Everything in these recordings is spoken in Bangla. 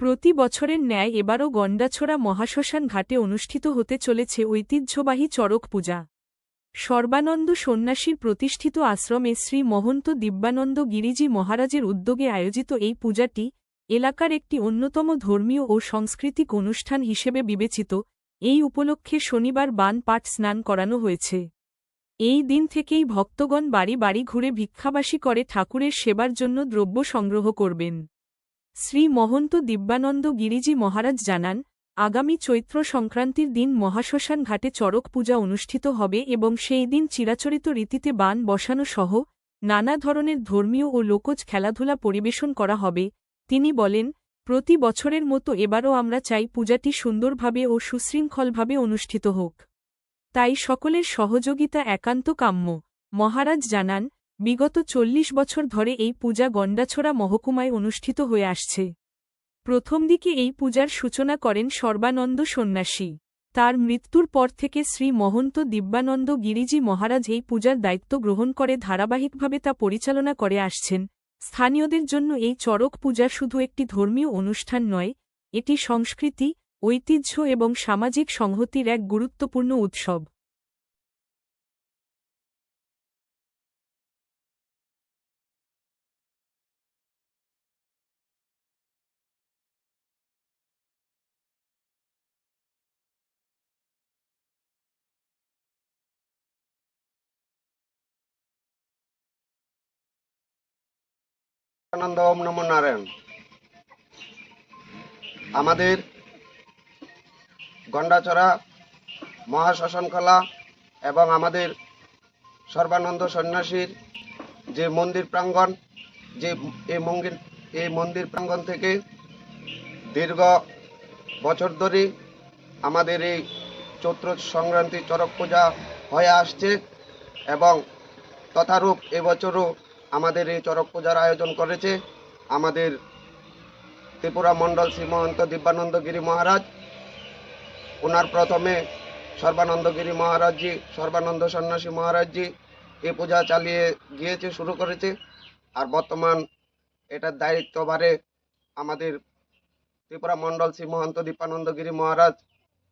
প্রতি বছরের ন্যায় এবারও গন্ডাছড়া মহাশ্মশান ঘাটে অনুষ্ঠিত হতে চলেছে ঐতিহ্যবাহী চড়ক পূজা। সর্বানন্দ সন্ন্যাসীর প্রতিষ্ঠিত আশ্রমে শ্রী মহন্ত দিব্যানন্দ গিরিজি মহারাজের উদ্যোগে আয়োজিত এই পূজাটি এলাকার একটি অন্যতম ধর্মীয় ও সাংস্কৃতিক অনুষ্ঠান হিসেবে বিবেচিত। এই উপলক্ষে শনিবার বান পাঠ স্নান করানো হয়েছে। এই দিন থেকেই ভক্তগণ বাড়ি বাড়ি ঘুরে ভিক্ষাবাসী করে ঠাকুরের সেবার জন্য দ্রব্য সংগ্রহ করবেন। শ্রী মহন্ত দিব্যানন্দ গিরিজি মহারাজ জানান, আগামী চৈত্র সংক্রান্তির দিন মহাশ্মশান ঘাটে চড়ক পূজা অনুষ্ঠিত হবে এবং সেই দিন চিরাচরিত রীতিতে বান বসানো সহ নানা ধরনের ধর্মীয় ও লোকজ খেলাধুলা পরিবেশন করা হবে। তিনি বলেন, প্রতি বছরের মতো এবারও আমরা চাই পূজাটি সুন্দরভাবে ও সুশৃঙ্খলভাবে অনুষ্ঠিত হোক। তাই সকলের সহযোগিতা একান্ত কাম্য। মহারাজ জানান বিগত চল্লিশ বছর ধরে এই পূজা গন্ডাছড়া মহকুমায় অনুষ্ঠিত হয়ে আসছে। প্রথম দিকে এই পূজার সূচনা করেন সর্বানন্দ সন্ন্যাসী। তার মৃত্যুর পর থেকে শ্রী মহন্ত দিব্যানন্দ গিরিজি মহারাজ এই পূজার দায়িত্ব গ্রহণ করে ধারাবাহিকভাবে তা পরিচালনা করে আসছেন। স্থানীয়দের জন্য এই চড়ক পূজা শুধু একটি ধর্মীয় অনুষ্ঠান নয়, এটি সংস্কৃতি, ঐতিহ্য এবং সামাজিক সংহতির এক গুরুত্বপূর্ণ উৎসব। আনন্দ, ওম নমো নারায়ণ। আমাদের গন্ডাচড়া মহাশ্মশান কলা এবং আমাদের সর্বানন্দ সন্ন্যাসীর যে মন্দির প্রাঙ্গণ, যে এই মন্দির এই মন্দির প্রাঙ্গণ থেকে দীর্ঘ বছর ধরে আমাদের এই চৈত্র সংক্রান্তি চরক পূজা হয়ে আসছে এবং তথারূপ এবছরও আমাদের এই চড়ক পূজার আয়োজন করেছে আমাদের ত্রিপুরা মণ্ডল শ্রীমহন্ত দিব্যানন্দ গিরি মহারাজ। ওনার প্রথমে সর্বানন্দগিরি মহারাজজি, সর্বানন্দ সন্ন্যাসী মহারাজজি এই পূজা চালিয়ে গিয়েছে, শুরু করেছে। আর বর্তমান এটার দায়িত্বভারে আমাদের ত্রিপুরা মণ্ডল শ্রীমহন্ত দীপানন্দ গিরি মহারাজ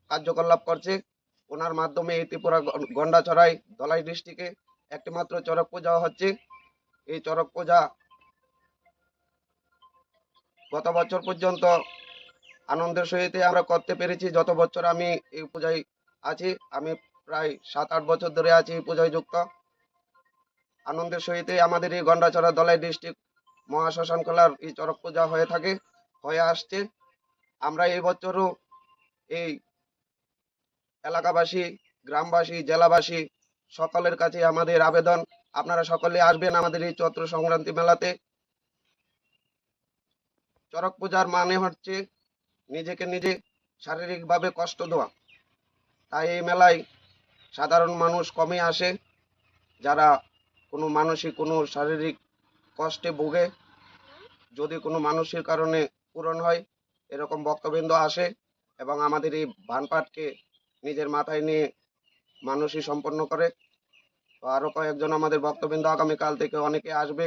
কার্যকলাপ করছে। ওনার মাধ্যমে এই ত্রিপুরা গ- গন্ডাছড়াই ধলাই ডিস্ট্রিক্টে একটিমাত্র চড়ক পূজা হচ্ছে। এই চড়ক পূজা গত বছর পর্যন্ত আনন্দের সহিত আমরা করতে পেরেছি। যত বছর আমি এই পূজায় আছি, আমি প্রায় সাত আট বছর ধরে আছি এই পূজায় যুক্ত। আনন্দের সহিত আমাদের এই গন্ডাছড়া দলাই ডিস্ট্রিক্ট মহাশ্মশান কলার এই চড়ক পূজা হয়ে থাকে, হয়ে আসছে। আমরা এই বছরও এই এলাকাবাসী, গ্রামবাসী, জেলাবাসী সকলের কাছে আমাদের আবেদন আপনারা সকলে আসবেন আমাদের এই চৈত্র সংক্রান্তি মেলাতে। চড়ক পূজার মানে হচ্ছে নিজেকে নিজে শারীরিকভাবে কষ্ট দেওয়া। তাই এই মেলায় সাধারণ মানুষ কমই আসে, যারা কোনো মানসিক, কোনো শারীরিক কষ্টে ভোগে। যদি কোনো মানুষের কারণে পূরণ হয়, এরকম বক্তবৃন্দ আসে এবং আমাদের এই ভানপাটকে নিজের মাথায় নিয়ে মানুষই সম্পন্ন করে। তো আরও কয়েকজন আমাদের বক্তবৃন্দ আগামীকাল থেকে অনেকে আসবে,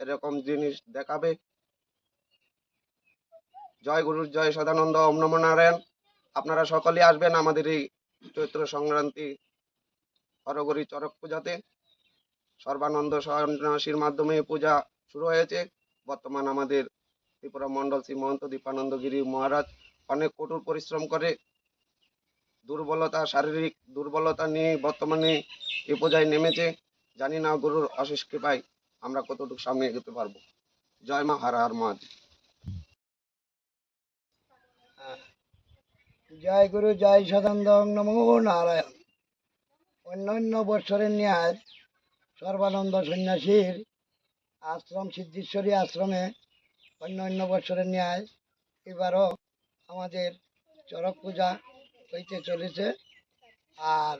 এরকম জিনিস দেখাবে। জয় গুরু, জয় সদানন্দ, ওম নম নারায়ণ। আপনারা সকলে আসবেন আমাদের এই চৈত্র সংক্রান্তি হরগরি চরক পূজাতে। সর্বানন্দ সন্ন্যাসীর মাধ্যমে পূজা শুরু হয়েছে। বর্তমান আমাদের ত্রিপুরা মণ্ডল শ্রী মহন্ত দীপানন্দ গিরি মহারাজ অনেক কঠোর পরিশ্রম করে দুর্বলতা, শারীরিক দুর্বলতা নিয়ে বর্তমানে এই পূজায় নেমেছে। জানি না গুরুর অশেষ কৃপায় আমরা কতটুকু সামনে এগোতে পারব। জয় মা, হার হার জয় গুরু, জয় সদানন্দ নমো নারায়ণ। অন্যান্য বৎসরের ন্যায় সর্বানন্দ সন্ন্যাসীর আশ্রম, সিদ্ধেশ্বরী আশ্রমে অন্যান্য বৎসরের ন্যায় এবারও আমাদের চড়ক পূজা হইতে চলেছে। আর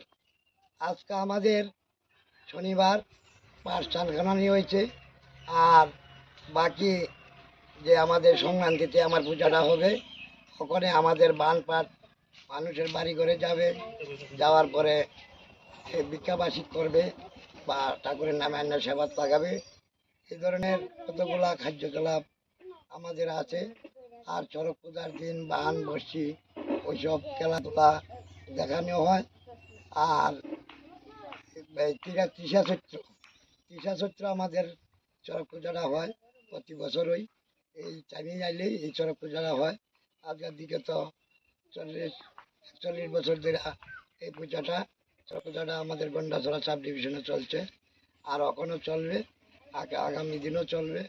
আজকে আমাদের শনিবার পাঁচ চালখানানি হয়েছে। আর বাকি যে আমাদের সংক্রান্তিতে আমার পূজাটা হবে, ওখানে আমাদের বান পাট মানুষের বাড়ি ঘরে যাবে। যাওয়ার পরে সে ভিক্ষাবাসী করবে বা ঠাকুরের নামে অন্য সেবা লাগাবে। এই ধরনের কতগুলা কার্যকলাপ আমাদের আছে। আর চড়ক পূজার দিন, বান বসছি ওইসব খেলাধুলা দেখানো হয়। আর তৃষা চৈত্র তৃষা চৈত্র আমাদের চড়ক পূজাটা হয় প্রতি বছরই। এই টাইমে আইলেই এই চড়ক পূজাটা হয়। আজকের দিকে তো চল্লিশ, একচল্লিশ বছর ধরে এই পূজাটা, চড়ক পূজাটা আমাদের গন্ডাছড়া সাব ডিভিশনে চলছে। আর এখনও চলবে, আগে, আগামী দিনও চলবে।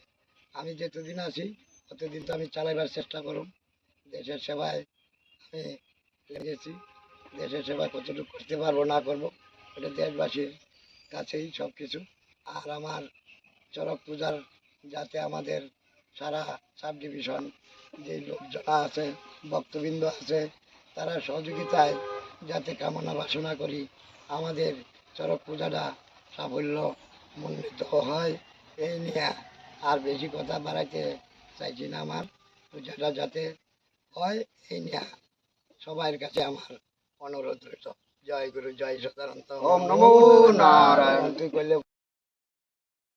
আমি যতদিন আছি ততদিন তো আমি চালাইবার চেষ্টা করব দেশের সেবায় লেগেছি। দেশের সেবা কতটুকু করতে পারব, না করব, এটা দেশবাসীর কাছেই সব কিছু আর আমার চড়ক পূজার যাতে আমাদের সারা সাব ডিভিশন যে লোকজন আছে, ভক্তবৃন্দ আছে, তারা সহযোগিতায় যাতে কামনা বাসনা করি, আমাদের চড়ক পূজাটা সাফল্য মণ্ডিত হয়, এই নিয়ে আর বেশি কথা বাড়াইতে চাইছি না আমার। পূজাটা যাতে হয়, এই নিয়ে সবার কাছে আমার অনুরোধ রইল। জয় গুরু জয় সদানন্দ। ওম নমো নারায়ণ। তুই করলে